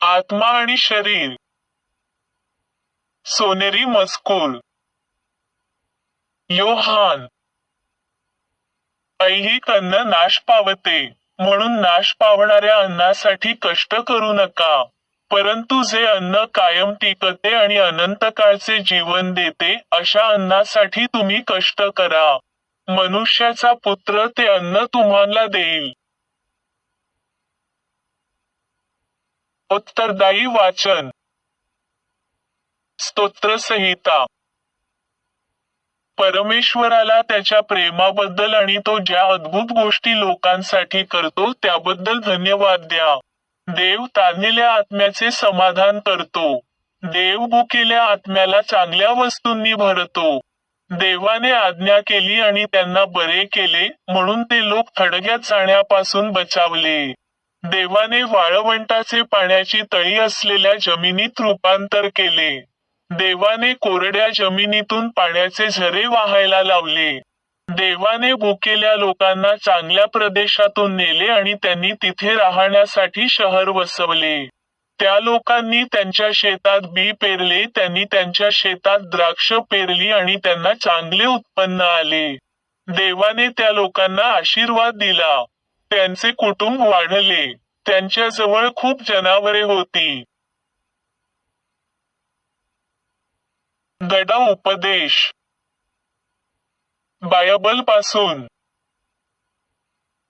आत्मा आणि शरीर. सोनेरी मजकूर. योहान. ऐहिक अन्न नाश पावते म्हणून नाश पावणाऱ्या अन्नासाठी कष्ट करू नका परंतु जे अन्न कायम टिकते आणि अनंत काळचे जीवन देते अशा अन्नासाठी तुम्ही कष्ट करा. मनुष्याचा पुत्र ते अन्न तुम्हाला देईल. उत्तरदायी वाचन. स्तोत्रसंहिता परमेश्वराला त्याच्या प्रेमाबद्दल आणि तो ज्या अद्भुत गोष्टी लोकांसाठी करतो त्याबद्दल धन्यवाद द्या. देव ताणलेल्या आत्म्याचे समाधान करतो. देव भुकेल्या आत्म्याला चांगल्या वस्तूंनी भरतो. देवाने आज्ञा केली आणि त्यांना बरे केले म्हणून ते लोक थडग्यात जाण्यापासून बचावले. देवाने वाळवंटाचे पाण्याची तळी असलेल्या जमिनीत रूपांतर केले. देवाने कोरड्या जमिनीतून पाण्याचे झरे वाहायला लावले. देवाने भुकेल्या लोकांना चांगल्या प्रदेशातून नेले आणि त्यांनी तिथे राहण्यासाठी शहर वसवले. त्या लोकांनी त्यांच्या शेतात बी पेरले त्यांनी त्यांच्या शेतात द्राक्ष पेरली आणि त्यांना चांगले उत्पन्न आले. देवाने त्या लोकांना आशीर्वाद दिला. त्यांचे कुटुंब वाढले. त्यांच्याजवळ खूप जनावरे होती. गडा उपदेश. बायबलपासून.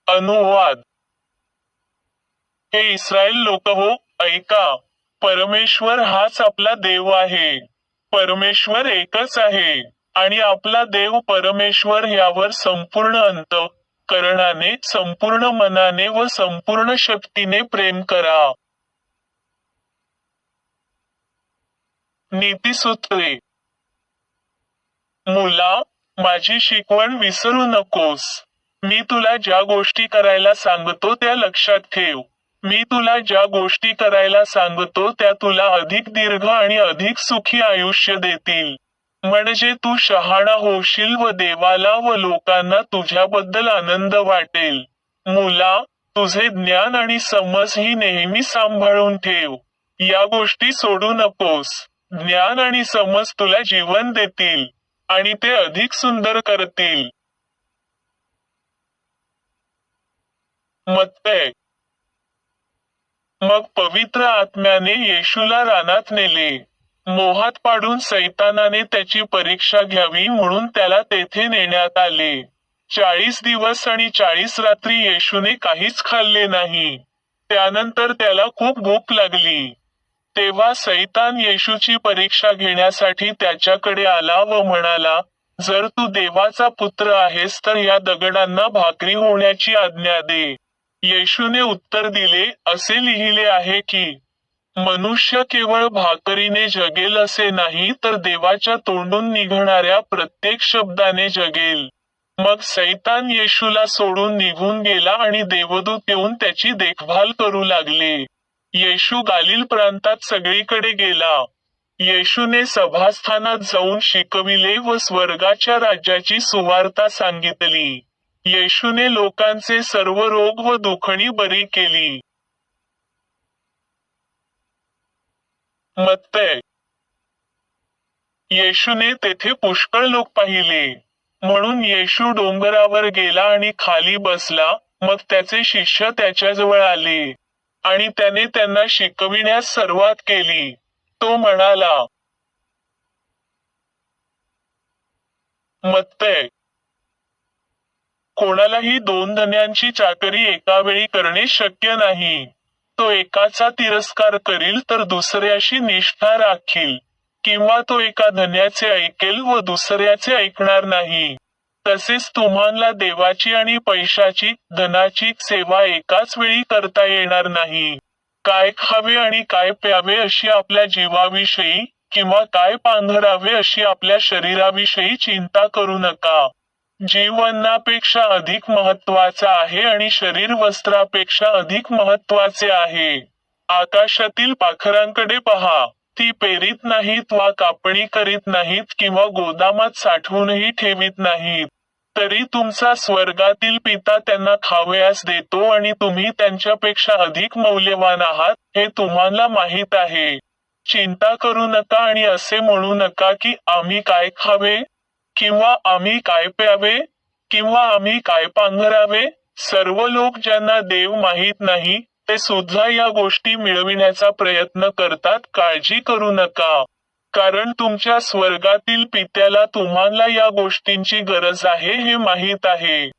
अनुवाद. हे इस्रायल लोक हो ऐका. परमेश्वर हाच आपला देव आहे. परमेश्वर एकच आहे. आणि आपला देव परमेश्वर यावर संपूर्ण अंत करणाने संपूर्ण मनाने व संपूर्ण शक्तीने प्रेम करा. नीतीसूत्रे मुला माझी शिकवण विसरू नकोस. मी तुला ज्या गोष्टी करायला सांगतो त्या लक्षात ठेव. मी तुला ज्या गोष्टी करायला सांगतो त्या तुला अधिक दीर्घ आणि अधिक सुखी आयुष्य देतील. म्हणजे तू शहाणा होशील व देवाला व लोकांना तुझ्याबद्दल आनंद वाटेल. मुला तुझे ज्ञान आणि समज ही नेहमी सांभाळून ठेव. या गोष्टी सोडू नकोस. ज्ञान आणि समज तुला जीवन देतील आणि ते अधिक सुंदर करतील. मत्तय मग पवित्र आत्म्याने येशूला रानात नेले. मोहात पाडून सैतानाने त्याची परीक्षा घ्यावी म्हणून त्याला तेथे नेण्यात आले. चाळीस दिवस आणि चाळीस रात्री येशूने काहीच खाल्ले नाही. त्यानंतर त्याला खूप भूक लागली. तेव्हा सैतान येशूची परीक्षा घेण्यासाठी त्याच्याकडे आला व म्हणाला जर तू देवाचा पुत्र आहेस तर या दगडांना भाकरी होण्याची आज्ञा दे. येशूने उत्तर दिले असे लिहिले आहे की मनुष्य केवळ भाकरीने जगेल असे नाही तर देवाच्या तोंडून निघणाऱ्या प्रत्येक शब्दाने जगेल. मग सैतान येशूला सोडून निघून गेला आणि देवदूत येऊन त्याची देखभाल करू लागले. येशू गालिल प्रांतात सगळीकडे गेला. येशूने सभास्थानात जाऊन शिकविले व स्वर्गाच्या राज्याची सुवार्ता सांगितली. येशूने लोकांचे सर्व रोग व दुखणी बरी केली. मत्तय येशूने तेथे पुष्कळ लोक पाहिले. म्हणून येशू डोंगरावर गेला आणि खाली बसला. मग त्याचे शिष्य त्याच्याजवळ आले. आणि त्याने त्यांना शिकविण्यास सुरुवात केली. तो म्हणाला मत्तय कोणालाही दोन धन्यांची चाकरी एका वेळी करणे शक्य नाही. तो एकाचा तिरस्कार करील तर दुसऱ्याशी निष्ठा राखील. किंवा तो एका धन्याचे ऐकेल व दुसऱ्याचे ऐकणार नाही. तसेच तुम्हाला देवाची आणि पैशाची धनाची सेवा एकाच वेळी करता येणार नाही. काय खावे आणि काय प्यावे अशी आपल्या जीवाविषयी किंवा काय पांघरावे अशी आपल्या शरीराविषयी चिंता करू नका. जीवनापेक्षा अधिक महत्त्वाचा आहे आणि शरीर वस्त्रापेक्षा अधिक महत्त्वाचे आहे. आकाशातील पाखरांकडे पहा. ती पेरीत नाहीत वा कापणी करीत नाहीत किंवा गोदामात साठवूनही ठेवीत नाहीत. तरी तुमचा स्वर्गातील पिता त्यांना खावयास देतो आणि तुम्ही त्यांच्यापेक्षा अधिक मौल्यवान आहात हे तुम्हाला माहीत आहे. चिंता करू नका आणि असे म्हणू नका की आम्ही काय खावे? किंवा आम्ही काय प्यावे? किंवा आम्ही काय पांघरावे? सर्व लोक ज्यांना देव माहीत नाही ते सुद्धा या गोष्टी मिळविण्याचा प्रयत्न करतात काळजी करू नका. कारण तुमच्या स्वर्गातील पित्याला तुम्हाला या गोष्टींची गरज आहे हे माहीत आहे.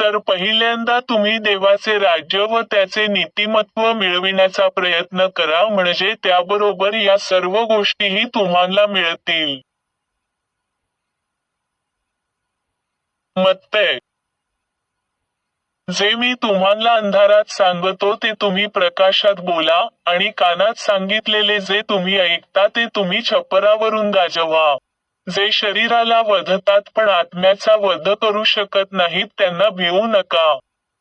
तर पहिल्यांदा तुम्ही देवाचे राज्य व त्याचे नीतिमत्व मिळविण्याचा प्रयत्न करा म्हणजे त्याबरोबर या सर्व गोष्टीही तुम्हाला मिळतील. मत्तय जे मी तुम्हाला अंधारात सांगतो ते तुम्ही प्रकाशात बोला आणि कानात सांगितलेले जे तुम्ही ऐकता ते तुम्ही छप्परावरून गाजवा. जे शरीराला वधतात पण आत्म्याचा वध करू शकत नाहीत त्यांना भिवू नका.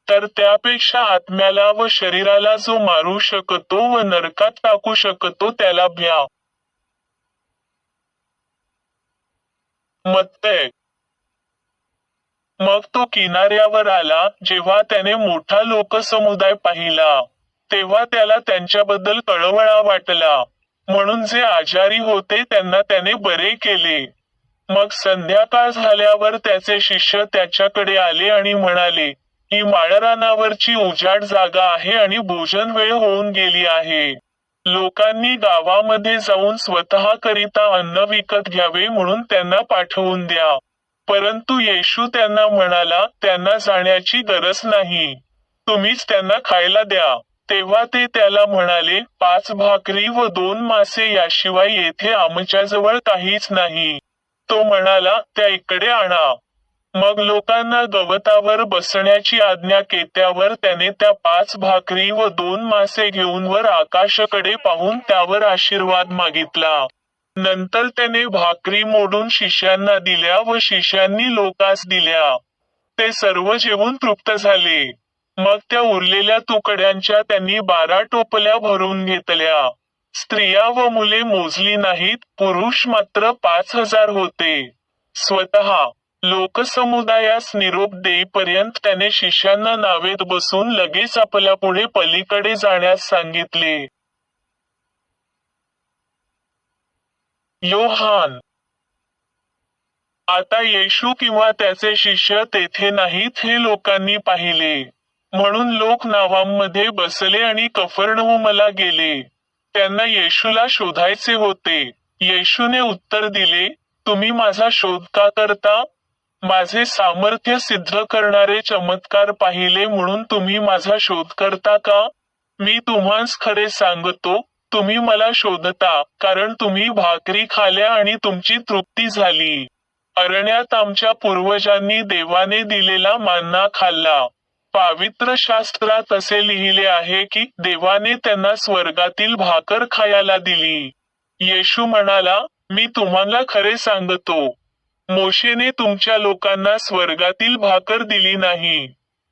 तर त्यापेक्षा आत्म्याला व शरीराला जो मारू शकतो व नरकात टाकू शकतो त्याला भ्या. मत्तय मग तो किनाऱ्यावर आला जेव्हा त्याने मोठा लोकसमुदाय पाहिला तेव्हा त्याला त्यांच्याबद्दल कळवळा वाटला. म्हणून जे आजारी होते त्यांना त्याने बरे केले. मग संध्याकाळ झाल्यावर त्याचे शिष्य त्याच्याकडे आले आणि म्हणाले ही माळरानावरची उजाड जागा आहे आणि भोजन वेळ होऊन गेली आहे. लोकांनी गावामध्ये जाऊन स्वतःकरिता अन्न विकत घ्यावे म्हणून त्यांना पाठवून द्या. परंतु येशू त्यांना म्हणाला त्यांना जाण्याची गरज नाही. तुम्हीच त्यांना खायला द्या. तेव्हा ते त्याला म्हणाले पाच भाकरी व दोन मासे याशिवाय येथे आमच्याजवळ काहीच नाही. तो म्हणाला त्या इकडे आणा. मग लोकांना गवतावर बसण्याची आज्ञा केत्यावर त्याने त्या पाच भाकरी व दोन मासे घेऊन वर आकाशाकडे पाहून त्यावर आशीर्वाद मागितला. नंतर त्याने भाकरी मोडून शिष्यांना दिल्या व शिष्यांनी लोकास दिल्या. ते सर्व जेवून तृप्त झाले. मग त्या उरलेल्या तुकड्यांच्या त्यांनी बारा टोपल्या भरून घेतल्या. स्त्रिया व मुले मोजली नाहीत पुरुष मात्र पाच हजार होते. स्वतः लोकसमुदायास निरोप देईपर्यंत त्याने शिष्यांना नावेत बसून लगेच आपल्या पुढे पलीकडे जाण्यास सांगितले. योहान आता येशू किंवा त्याचे शिष्य तेथे नाहीत हे लोकांनी पाहिले. म्हणून लोक नावांमध्ये बसले आणि कफरनहुमला गेले. त्यांना येशूला शोधायचे होते. येशूने उत्तर दिले तुम्ही माझा शोध का करता? माझे सामर्थ्य सिद्ध करणारे चमत्कार पाहिले म्हणून तुम्ही माझा शोध करता का? मी तुम्हास खरे सांगतो तुम्ही मला शोधता कारण तुम्ही भाकरी खाल्या आणि तुमची तृप्ती झाली. अरण्यात आमच्या पूर्वजांनी देवाने दिलेला मान्ना खाल्ला. पावित्र शास्त्रात असे लिहिले आहे की देवाने त्यांना स्वर्गातील भाकर खायला दिली. येशू म्हणाला मी तुम्हाला खरे सांगतो. मोशेने तुमच्या लोकांना स्वर्गातील भाकर दिली नाही.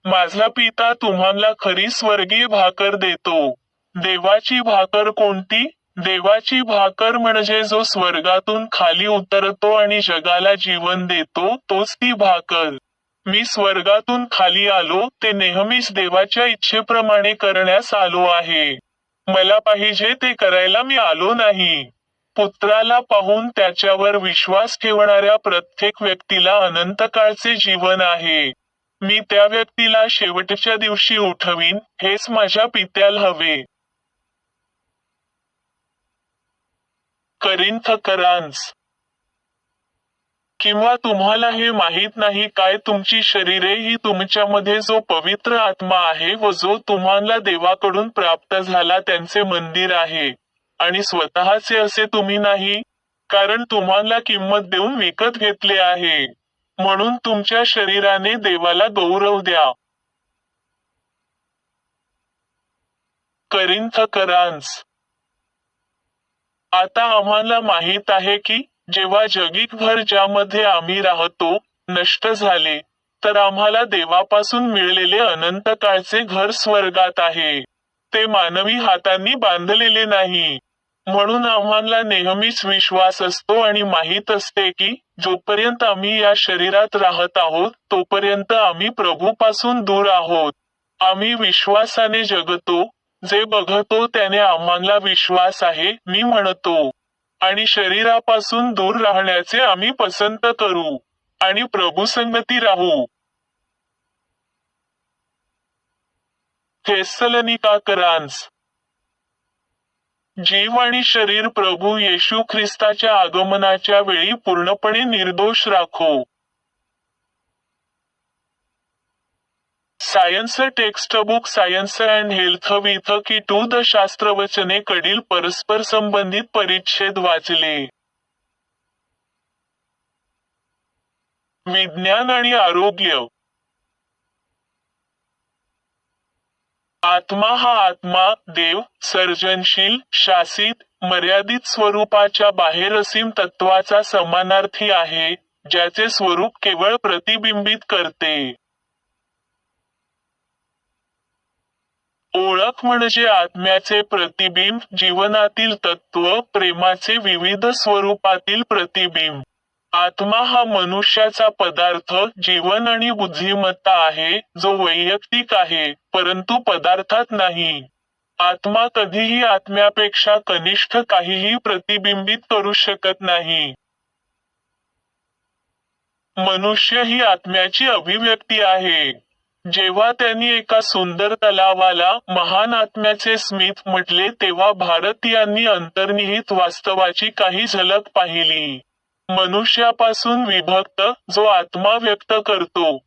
माझा पिता तुम्हाला खरी स्वर्गीय भाकर देतो. देवाची भाकर कोणती? देवाची भाकर म्हणजे जो स्वर्गातून खाली उतरतो आणि जगाला जीवन देतो तोच ती भाकर. मी स्वर्गातून खाली आलो ते नेहमीच देवाच्या इच्छेप्रमाणे करण्यास आलो आहे. मला पाहिजे ते करायला मी आलो नाही. पुत्राला पाहून त्याच्यावर विश्वास ठेवणाऱ्या प्रत्येक व्यक्तीला अनंतकाळचे जीवन आहे. मी त्या व्यक्तीला शेवटच्या दिवशी उठवीन हेच माझ्या पित्याला हवे. करिंथ करांस. किंवा तुम्हाला हे माहीत नाही काय तुमची शरीरे ही तुमच्यामध्ये जो पवित्र आत्मा आहे व जो तुम्हाला देवाकडून प्राप्त झाला त्यांचे मंदिर आहे. आणि स्वतःचे असे तुम्ही नाही कारण तुम्हाला किंमत देऊन विकत घेतले आहे. म्हणून तुमच्या शरीराने देवाला गौरव द्या. करिंथकरांस आता आम्हाला माहीत आहे की जेव्हा जगिकभर ज्यामध्ये आम्ही राहतो नष्ट झाले तर आम्हाला देवापासून मिळलेले अनंत काळचे घर स्वर्गात आहे. ते मानवी हातांनी बांधलेले नाही. म्हणून आम्हाला नेहमीच विश्वास असतो आणि माहीत असते की जोपर्यंत आम्ही या शरीरात राहत आहोत तोपर्यंत आम्ही प्रभूपासून दूर आहोत. आम्ही विश्वासाने जगतो जे बघतो त्याने आम्हाला विश्वास आहे मी म्हणतो. आणि शरीरापासून दूर राहण्याचे आम्ही पसंत करू. आणि प्रभुसंगती राहू. थेस्सलनिकाकरांस. जीव आणि शरीर प्रभू येशू ख्रिस्ताच्या आगमनाच्या वेळी पूर्णपणे निर्दोष राखो. Science textbook science and health with key to the शास्त्रवचने कडील परस्पर संबंधित परिच्छेद वाचले. विज्ञान आणि आरोग्य. आत्मा हा आत्मा देव सर्जनशील शासित मर्यादित स्वरूपाच्या बाहेर असीम तत्वाचा समानार्थी आहे ज्याचे स्वरूप केवळ प्रतिबिंबित करते. ओळख म्हणजे आत्म्याचे प्रतिबिंब जीवनातील तत्व प्रेमाचे विविध स्वरूपातील प्रतिबिंब. आत्मा हा मनुष्याचा पदार्थ जीवन आणि बुद्धिमत्ता आहे जो वैयक्तिक आहे परंतु पदार्थात नाही. आत्मा कधीही आत्म्यापेक्षा कनिष्ठ काहीही प्रतिबिंबित करू शकत नाही. मनुष्य ही आत्म्याची अभिव्यक्ती आहे. जेव्हा त्यांनी एका सुंदर तलावाला महान आत्म्याचे स्मित म्हटले तेव्हा भारतीयांनी अंतर्निहित वास्तवाची काही झलक पाहिली. मनुष्यापासून विभक्त जो आत्मा व्यक्त करतो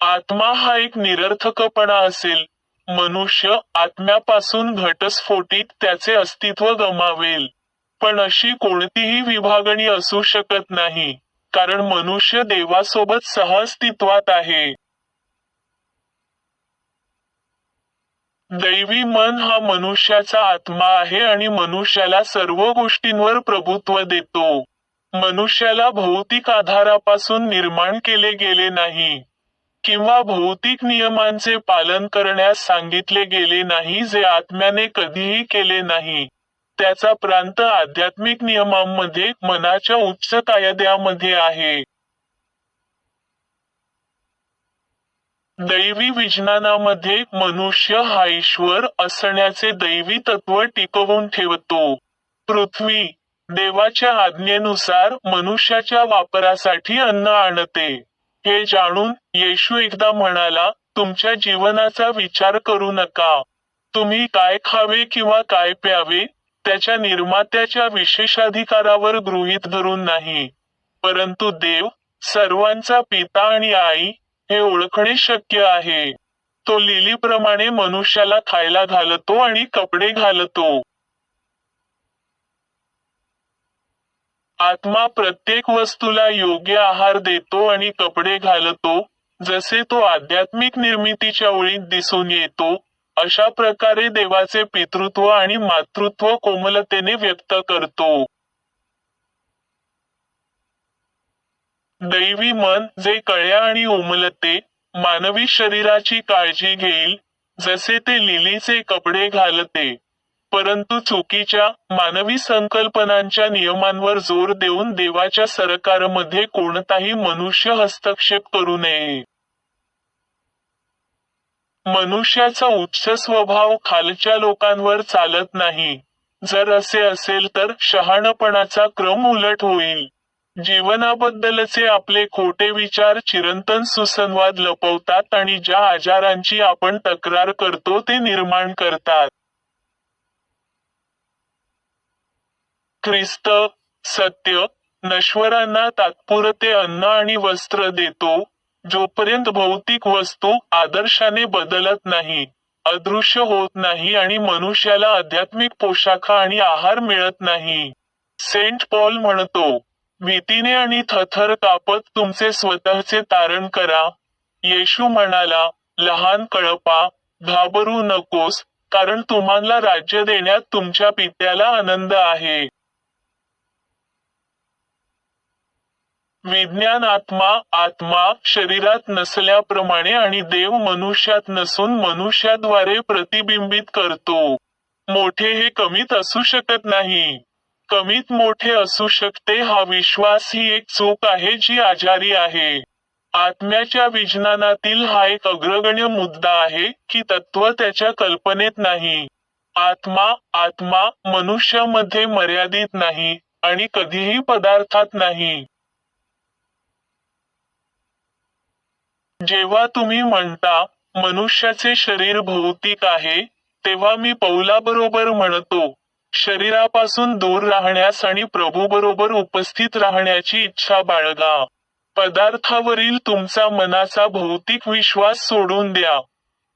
आत्मा हा एक निरर्थकपणा असेल. मनुष्य आत्म्यापासून घटस्फोटीत त्याचे अस्तित्व गमावेल. पण अशी कोणतीही विभागणी असू शकत नाही कारण मनुष्य देवासोबत सहअस्तित्वात आहे. दैवी मन हा मनुष्याचा आत्मा आहे आणि मनुष्याला सर्व गोष्टींवर प्रभुत्व देतो. मनुष्याला भौतिक आधारापासून निर्माण केले गेले नाही किंवा भौतिक नियमांचे पालन करण्यास सांगितले गेले नाही जे आत्म्याने कधीही केले नाही. त्याचा प्रांत आध्यात्मिक नियमांमध्ये मनाच्या उच्च कायद्यामध्ये आहे. दैवी विज्ञानामध्ये मनुष्य हा ईश्वर असण्याचे दैवी तत्व टिकवून ठेवतो. पृथ्वी देवाच्या आज्ञेनुसार मनुष्याच्या वापरासाठी अन्न आणते. हे जाणून येशू एकदा म्हणाला तुमच्या जीवनाचा विचार करू नका. तुम्ही काय खावे किंवा काय प्यावे त्याच्या निर्मात्याच्या विशेषाधिकारावर गृहीत धरून नाही. परंतु देव सर्वांचा पिता आणि आई हे ओळखणे शक्य आहे. तो लिलीप्रमाणे मनुष्याला खायला घालतो आणि कपडे घालतो. आत्मा प्रत्येक वस्तूला योग्य आहार देतो आणि कपडे घालतो. जसे तो आध्यात्मिक निर्मितीच्या ओळीत दिसून येतो अशा प्रकारे देवाचे पितृत्व आणि मातृत्व कोमलतेने व्यक्त करतो. दैवी मन जे कळ्या आणि उमलते मानवी शरीराची काळजी घेईल जसे ते लिलीचे कपडे घालते. परंतु चुकीच्या मानवी संकल्पनांच्या नियमांवर जोर देऊन देवाच्या सरकारमध्ये कोणताही मनुष्य हस्तक्षेप करू नये. मनुष्याचा उच्च स्वभाव खालच्या लोकांवर चालत नाही. जर असे असेल तर शहाणपणाचा क्रम उलट होईल. जीवनाबद्दलचे आपले खोटे विचार चिरंतन सुसंवाद लपवतात आणि ज्या आजारांची आपण तक्रार करतो ते निर्माण करतात. ख्रिस्त सत्य नश्वरांना तात्पुरते अन्न आणि वस्त्र देतो जोपर्यंत भौतिक वस्तू आदर्शाने बदलत नाही अदृश्य होत नाही आणि मनुष्याला आध्यात्मिक पोशाख आणि आहार मिळत नाही. सेंट पॉल म्हणतो भीतीने आणि थरथर कापत तुमचे स्वतःचे तारण करा. येशू म्हणाला लहान कळपा घाबरू नकोस कारण तुम्हाला राज्य देण्यात तुमच्या पित्याला आनंद आहे. विज्ञान आत्मा आत्मा शरीरात नसल्याप्रमाणे आणि देव मनुष्यात नसून मनुष्याद्वारे प्रतिबिंबित करतो. मोठे हे कमीत असू शकत नाही. कमीत मोठे असू शकते हा विश्वास ही एक चूक आहे जी आजारी आहे. आत्म्याच्या विज्ञानातील हा एक अग्रगण्य मुद्दा आहे की तत्व त्याच्या कल्पनेत नाही. आत्मा आत्मा मनुष्यामध्ये मर्यादित नाही आणि कधीही पदार्थात नाही. जेव्हा तुम्ही म्हणता मनुष्याचे शरीर भौतिक आहे तेव्हा मी पौलाबरोबर म्हणतो शरीरापासून दूर राहण्यास आणि प्रभूबरोबर उपस्थित राहण्याची इच्छा बाळगा. पदार्थावरील तुमचा मनाचा भौतिक विश्वास सोडून द्या.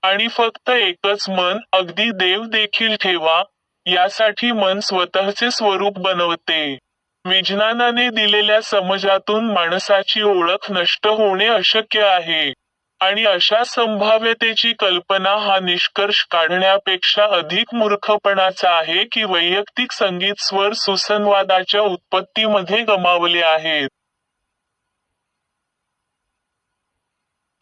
आणि फक्त एकच मन अगदी देव देखील ठेवा यासाठी मन स्वतःचे स्वरूप बनवते. विज्ञानाने दिलेल्या समजातून माणसाची ओळख नष्ट होणे अशक्य आहे. आणि अशा संभाव्यतेची कल्पना हा निष्कर्ष काढण्यापेक्षा अधिक मूर्खपणाचा आहे की वैयक्तिक संगीत स्वर सुसंवादाच्या उत्पत्तीमध्ये गमावले आहेत.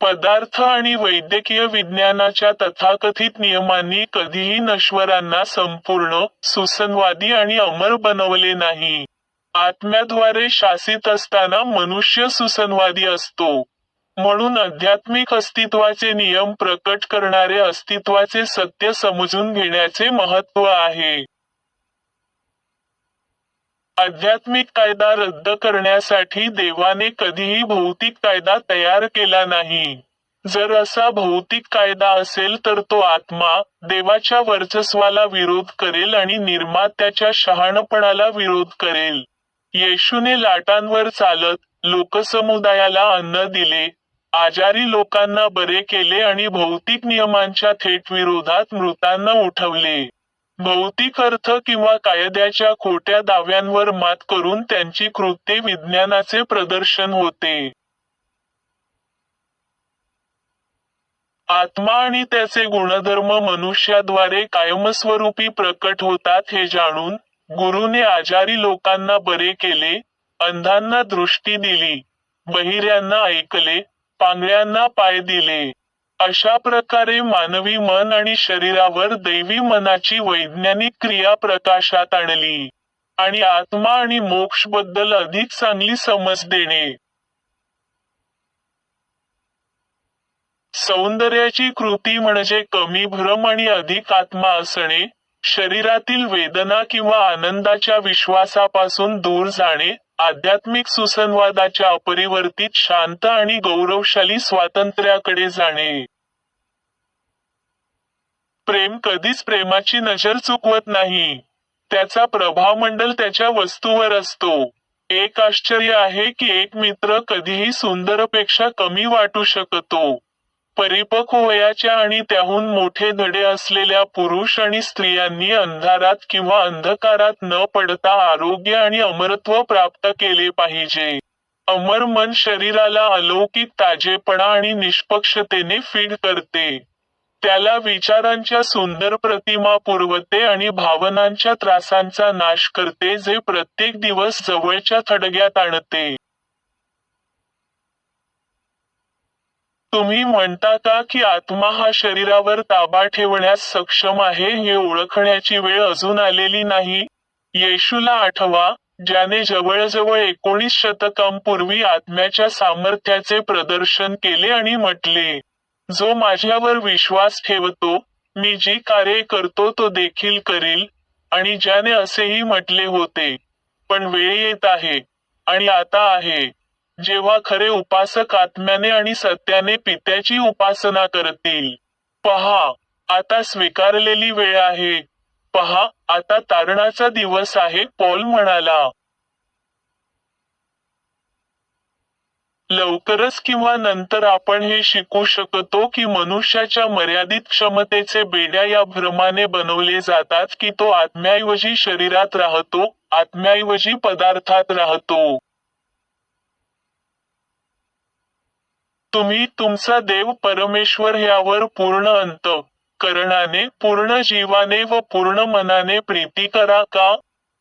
पदार्थ आणि वैद्यकीय विज्ञानाच्या तथाकथित नियमांनी कधीही नश्वरांना संपूर्ण सुसंवादी आणि अमर बनवले नाही. आत्म्याद्वारे शासित असताना मनुष्य सुसंवादी असतो. म्हणून आध्यात्मिक अस्तित्वाचे नियम प्रकट करणारे अस्तित्वाचे सत्य समजून घेण्याचे महत्त्व आहे. आध्यात्मिक कायदा रद्द करण्यासाठी देवाने कधीही भौतिक कायदा तयार केला नाही. जर असा भौतिक कायदा असेल तर तो आत्मा देवाच्या वर्चस्वाला विरोध करेल आणि निर्मात्याच्या शहाणपणाला विरोध करेल. येशूने लाटांवर चालत लोकसमुदायाला अन्न दिले आजारी लोकांना बरे केले आणि भौतिक नियमांच्या थेट विरोधात मृतांना उठवले. भौतिक अर्थ किंवा कायद्याच्या खोट्या दाव्यांवर मात करून त्यांची कृत्ये विज्ञानाचे प्रदर्शन होते. आत्मा आणि त्याचे गुणधर्म मनुष्याद्वारे कायमस्वरूपी प्रकट होतात हे जाणून गुरुने आजारी लोकांना बरे केले अंधांना दृष्टी दिली बहिऱ्यांना ऐकले पांगळ्यांना पाय दिले. अशा प्रकारे मानवी मन आणि शरीरावर दैवी मनाची वैज्ञानिक क्रिया प्रकाशात आणली. आणि आत्मा आणि मोक्षबद्दल अधिक चांगली समज देणे. सौंदर्याची कृती म्हणजे कमी भ्रम आणि अधिक आत्मा असणे शरीरातील वेदना किंवा आनंदाच्या विश्वासापासून दूर जाणे आध्यात्मिक सुसंवादाच्या अपरिवर्तित शांत आणि गौरवशाली स्वातंत्र्याकडे जाणे. प्रेम कधीच प्रेमाची नजर चुकवत नाही. त्याचा प्रभाव मंडल त्याच्या वस्तूवर असतो. एक आश्चर्य आहे की एक मित्र कधीही सुंदरपेक्षा कमी वाटू शकतो. परिपक्व वयाच्या आणि त्याहून मोठे धडे असलेल्या पुरुष आणि स्त्रियांनी अंधारात किंवा अंधकारात न पडता आरोग्य आणि अमरत्व प्राप्त केले पाहिजे. अमर मन शरीराला अलौकिक ताजेपणा आणि निष्पक्षतेने फीड करते. त्याला विचारांच्या सुंदर प्रतिमा पुरवते आणि भावनांच्या त्रासांचा नाश करते जे प्रत्येक दिवस जवळच्या थडग्यात आणते. तुम्ही म्हणता का की आत्मा हा शरीरावर ताबा ठेवण्यास सक्षम आहे हे ओळखण्याची वेळ अजून आलेली नाही? येशूला आठवा ज्याने जवळजवळ एकोणीस शतकांपूर्वी आत्म्याच्या सामर्थ्याचे प्रदर्शन केले आणि म्हटले जो माझ्यावर विश्वास ठेवतो मी जी कार्य करतो तो देखील करील आणि ज्याने असेही म्हटले होते पण वेळ येत आहे आणि आता आहे. जेव्हा खरे उपासक आत्म्याने आणि सत्याने पित्याची उपासना करतील. पहा आता स्वीकारलेली वेळ आहे. पहा आता तारणाचा दिवस आहे पॉल म्हणाला. लवकरच किंवा नंतर आपण हे शिकू शकतो की मनुष्याच्या मर्यादित क्षमतेचे बेड्या या भ्रमाने बनवले जातात की तो आत्म्याऐवजी शरीरात राहतो आत्म्याऐवजी पदार्थात राहतो. तुम्ही तुमचा देव परमेश्वर यावर पूर्ण अंत करणाने पूर्ण जीवाने व पूर्ण मनाने प्रीती करा का?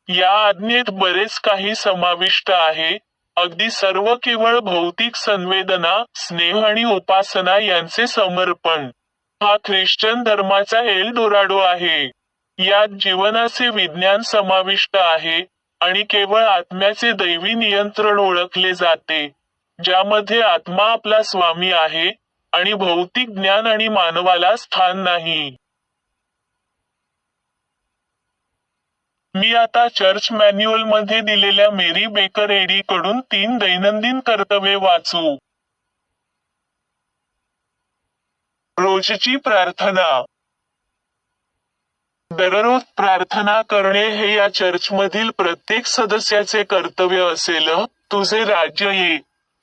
या आज्ञेत बरेच काही समाविष्ट आहे. अगदी सर्व केवळ भौतिक संवेदना स्नेह आणि उपासना यांचे समर्पण. हा ख्रिश्चन धर्माचा एल डोराडो आहे. यात जीवनाचे विज्ञान समाविष्ट आहे आणि केवळ आत्म्याचे दैवी नियंत्रण ओळखले जाते. ज्यामध्ये आत्मा आपला स्वामी आहे आणि भौतिक ज्ञान आणि मानवाला स्थान नाही. मी आता चर्च मॅन्युअलमध्ये दिलेल्या मेरी बेकर एडी कडून तीन दैनंदिन कर्तव्ये वाचू. रोजची प्रार्थना. दररोज प्रार्थना करणे हे या चर्चमधील प्रत्येक सदस्याचे कर्तव्य असेल तुझे राज्य ये.